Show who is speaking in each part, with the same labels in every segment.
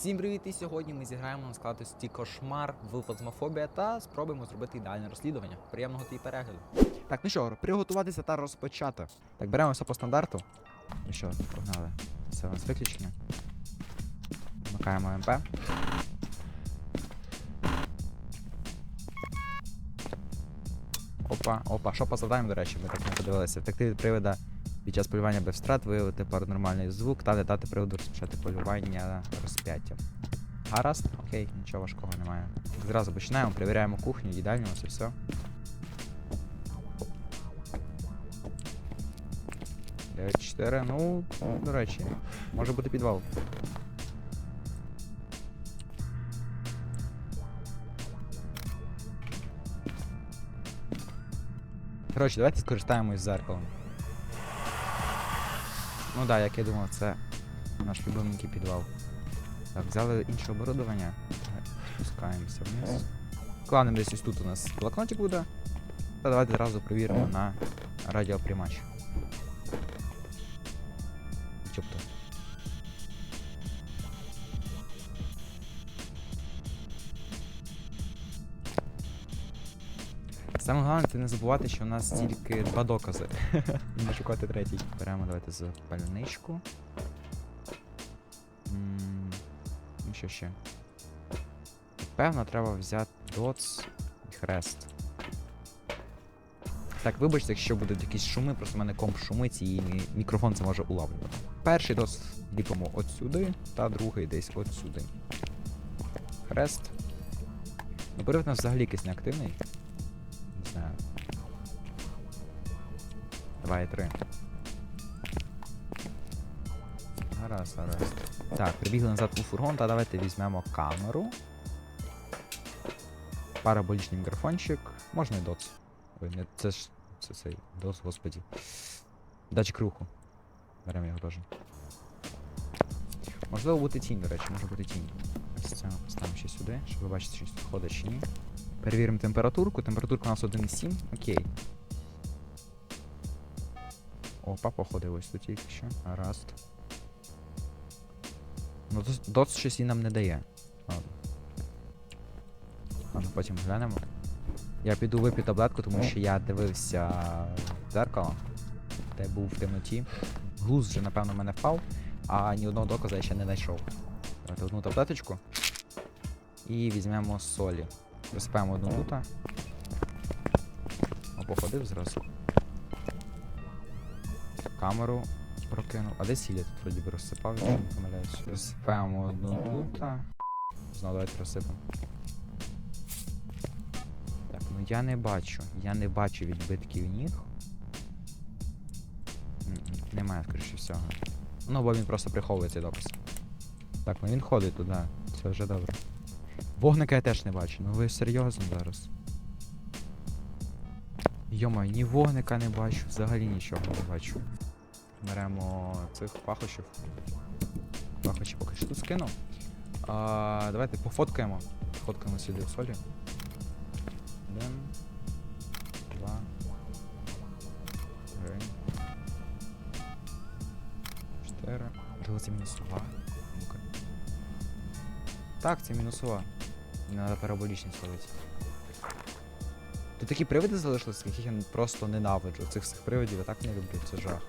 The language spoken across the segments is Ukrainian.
Speaker 1: Всім привіт! І сьогодні ми зіграємо на складності кошмар в фазмофобія та спробуємо зробити ідеальне розслідування. Приємного тобі перегляду. Так, ну що, приготуватися та розпочати. Так, беремо все по стандарту. Ну що, погнали. Все у нас виключення. Вмикаємо МП. Опа, опа, що по до речі, ми так не подивилися. Втекти від привида під час полювання без втрат, виявити паранормальний звук та не дати приводу розпочати полювання розп'яттям. Гаразд, окей, нічого важкого немає. Зразу починаємо, перевіряємо кухню, їдальню, ось і все. Чотири, ну, до речі, може бути підвал. Коротше, давайте скористаємось зеркалом. Ну да, як я думав, це наш любименький підвал. Так, взяли інше оборудовання. Спускаємося вниз. Кланем десь ось тут у нас блокнотик буде. Та давайте одразу перевіримо на радіоприймач. Саме головне це не забувати, що у нас тільки два докази. Не шукати третій. Беремо давайте запальничку. Ну що ще? Певно, треба взяти доц і хрест. Так, вибачте, якщо будуть якісь шуми, просто в мене комп шумить і мікрофон це може улавлювати. Перший доц ліпимо от сюди, та другий десь от сюди. Хрест. Привид у нас взагалі якийсь неактивний. 2 і Гаразд, гаразд. Так, прибігли назад у фургон, та давайте візьмемо камеру. Параболічний мікрофончик. Можна і доц. Ой, не, це ж. Це цей доц, господі. Датчик руху. Беремо його теж. Можливо бути тінь, до речі, може бути тінь. Ось це ставимо ще сюди, щоб ви бачите, що ходить чи ні. Перевіримо температурку. Температурка у нас 1,7. Окей. Опа, походив ось тут тільки що. Гаразд. Ну, доц щось і нам не дає. Ладно. Ладно, потім глянемо. Я піду вип'ю таблетку, тому що я дивився в дзеркало, де був в темноті. Глуз вже, напевно, в мене впав, а ні одного доказу я ще не знайшов. Давайте одну таблеточку. І візьмемо солі. Висипаємо одну тут. О, походив зразу. Камеру прокинув. А де сілля тут вроді би розсипав, якщо не помиляюсь. Розсипаємо одну тут. Знову давайте розсипемо. Так, ну я не бачу. Я не бачу відбитків ніг. Немає, скоріше всього. Ну, бо він просто приховує цей доказ. Так, ну він ходить туди. Все вже добре. Вогника я теж не бачу. Ну ви серйозно зараз. Йома, ні вогника не бачу, взагалі нічого не бачу. Беремо цих пахощів. Пахощі поки що тут скину. А, давайте пофоткаємо. Фоткаємо сюди в солі. Один. Два. Три. Чотири. Можливо, це мінусова. Так, це мінусова. Не треба параболічність ловити. Тут такі привиди залишилися, яких я просто ненавиджу. Цих всіх привидів я так не люблю, це жах.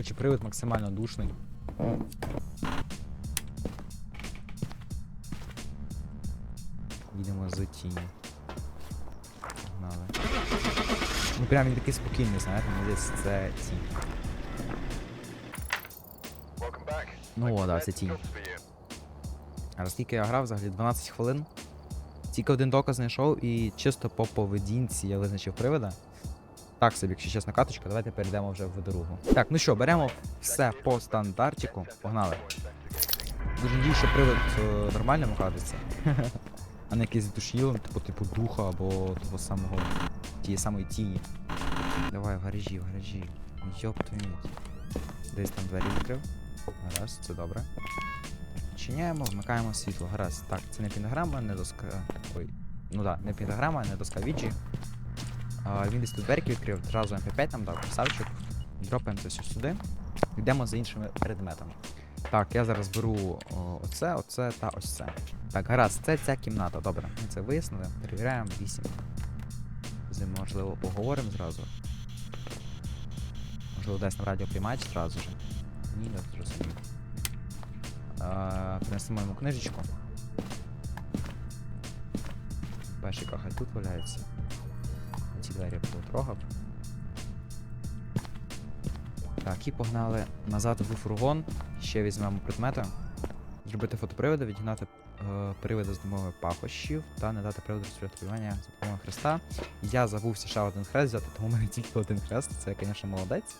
Speaker 1: Короче, привид максимально душний. Їдемо за тінню. Погнали. Ну прям він такий спокійний, знаєте, мені десь це тінь. Ну о, да, це тінь. А наскільки я грав, взагалі 12 хвилин. Тільки один доказ знайшов і чисто по поведінці я визначив привида. Так собі, якщо чесно, каточка, давайте перейдемо вже в другу. Так, ну що, беремо все по стандартику. Погнали. Дуже надію, що привид е, нормальним окажеться. А не якийсь душіл, типу, типу духа або того самого тієї самої тіні. Давай в гаражі, в гаражі. Йоп твою. Десь там двері відкрив. Гаразд, це добре. Чиняємо, вмикаємо світло. Гаразд. Так, це не пентаграма, не доска. Ой. Ну так, да, не пентаграма, не доска віджі. Він десь тут дверки відкрив, одразу МП5 нам дав, красавчик. Дропаємо це все сюди. Йдемо за іншими предметами. Так, я зараз беру оце, оце та ось це. Так, гаразд, це ця кімната. Добре, ми це вияснили. Перевіряємо 8. З можливо, поговоримо зразу. Можливо, десь на радіо приймають зразу же. Ні, не зрозумів. Принесемо йому книжечку. Пешика хай тут валяється. Двері потрогав. Так, і погнали назад в фургон. Ще візьмемо предмети. Зробити фотоприводи, відігнати е, приводи з допомогою пахощів та не дати приводу розпочати полювання за допомогою хреста. Я забувся ще один хрест взяти, тому в тільки один хрест. Це, звісно, молодець.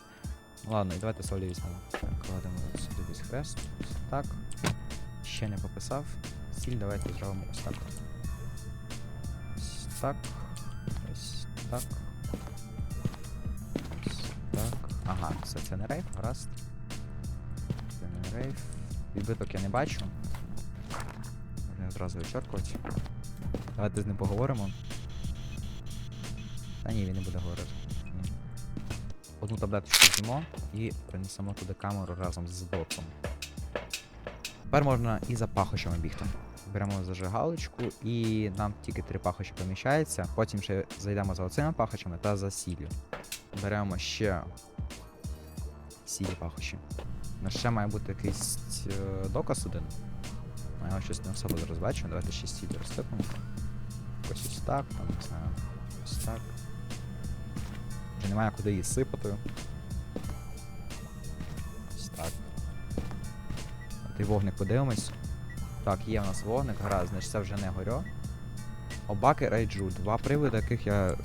Speaker 1: Ладно, і давайте солі візьмемо. Так, кладемо сюди десь хрест. Так. Ще не пописав. Сіль давайте зробимо ось так. Ось так. Так. Так. Ага, все це не рейф, гаразд. Це не рейф. Відбиток я не бачу. Можна одразу вичеркувати. Давайте з ним поговоримо. Та ні, він не буде говорити. Ні. Одну таблеточку з'їмо і принесемо туди камеру разом з дотом. Тепер можна і за пахощами бігти. Беремо зажигалочку і нам тільки три пахощі поміщається. Потім ще зайдемо за оцими пахощами та за сіллю. Беремо ще сілі пахощі. У нас ще має бути якийсь е, доказ один. Я його щось не особо зараз бачу. Давайте ще сіль розсипемо. Ось ось так, там, не знаю. Ось так. Вже немає куди її сипати. Ось так. Той вогник подивимось. Так, є в нас вогник, гаразд, значить це вже не горьо. Обаки рейджу. Два приводи, яких я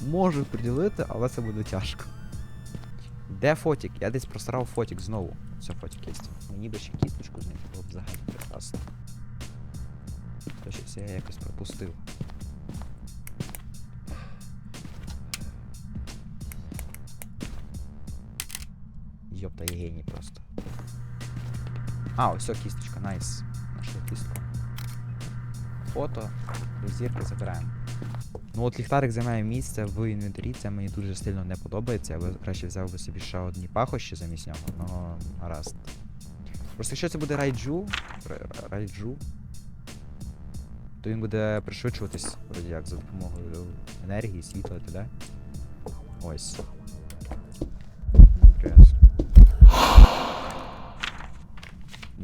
Speaker 1: можу приділити, але це буде тяжко. Де фотік? Я десь просрав фотік знову. Все, фотік є. Мені би ще кісточку з ним було б взагалі прекрасно. То щось я якось пропустив. Йопта, я геній просто. А, ось о, кісточка, найс. Нашли кістку. Фото, зірки забираємо. Ну от ліхтарик займає місце в інвентарі, це мені дуже сильно не подобається. Я би краще взяв би собі ще одні пахощі замість нього, ну гаразд. Просто якщо це буде райджу, ра- ра- райджу, то він буде пришвидшуватись, вроді як, за допомогою енергії, світла і т.д. Ось.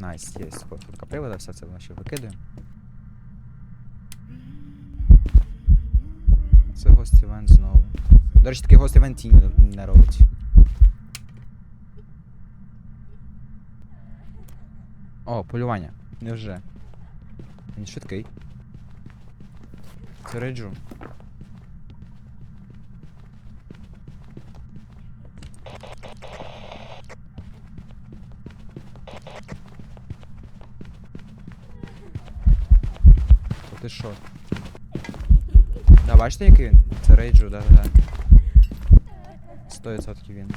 Speaker 1: Найс, є фотка привода, все це ми ще викидуємо. Це гост івент знову. До речі, такий гост івент тіні не робить. О, полювання. Невже? Він швидкий. Це рейджу. Ти що? Да, бачите, який він? Це рейджу, да, да, да. 100% він.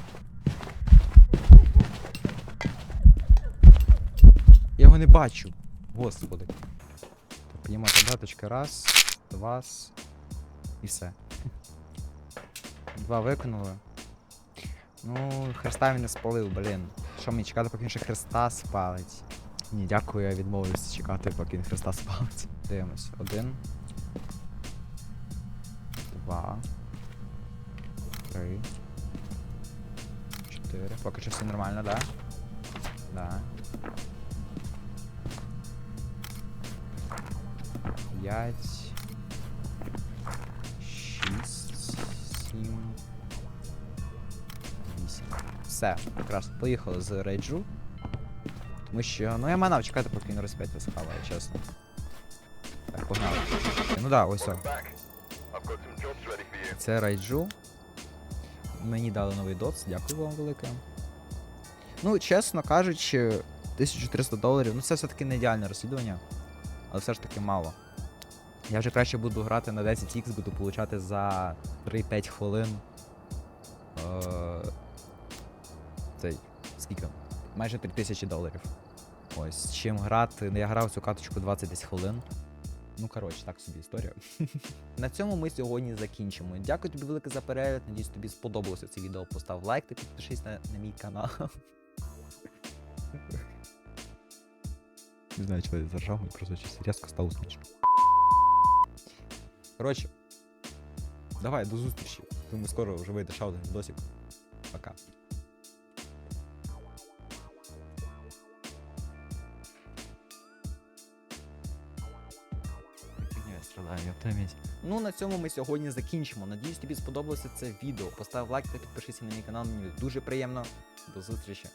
Speaker 1: Я його не бачу. Господи. Піднімо таблеточка. Раз, два. І все. Два виконали. Ну, хреста він не спалив, блін. Що мені чекати, поки він ще хреста спалить? Ні, дякую, я відмовлюся чекати, поки він хреста спалить. Дивимось. Один. Два. Три. Чотири. Поки що все нормально, да? Да. П'ять. Шість. Сім. Вісім. Все, прекрасно. Поїхали з рейджу. Тому що. Ну я манав чекати, поки він розп'ять схаває, чесно. Так, погнали. Ну да, ось о. Це райджу. мені дали новий доц, дякую вам велике. Ну, чесно кажучи, 1300 доларів, ну це все-таки не ідеальне розслідування, але все ж таки мало. Я вже краще буду грати на 10х, буду получати за 3-5 хвилин. Е, цей, скільки? Майже 3000 доларів. Ось, чим грати. Я грав цю каточку 20 десь хвилин. Ну, коротше, так собі історія. На цьому ми сьогодні закінчимо. Дякую тобі велике за перегляд. Надіюсь, тобі сподобалося це відео. Постав лайк та підпишись на, на мій канал. Не знаю, чого я заржав, мені просто щось різко стало смішно. Коротше, давай, до зустрічі. Думаю, скоро вже вийде ще один відосик.
Speaker 2: Страдаю, отоміть.
Speaker 1: Ну, на цьому ми сьогодні закінчимо. Надіюсь, тобі сподобалося це відео. Постав лайк та підпишися на мій канал. Мені дуже приємно. До зустрічі.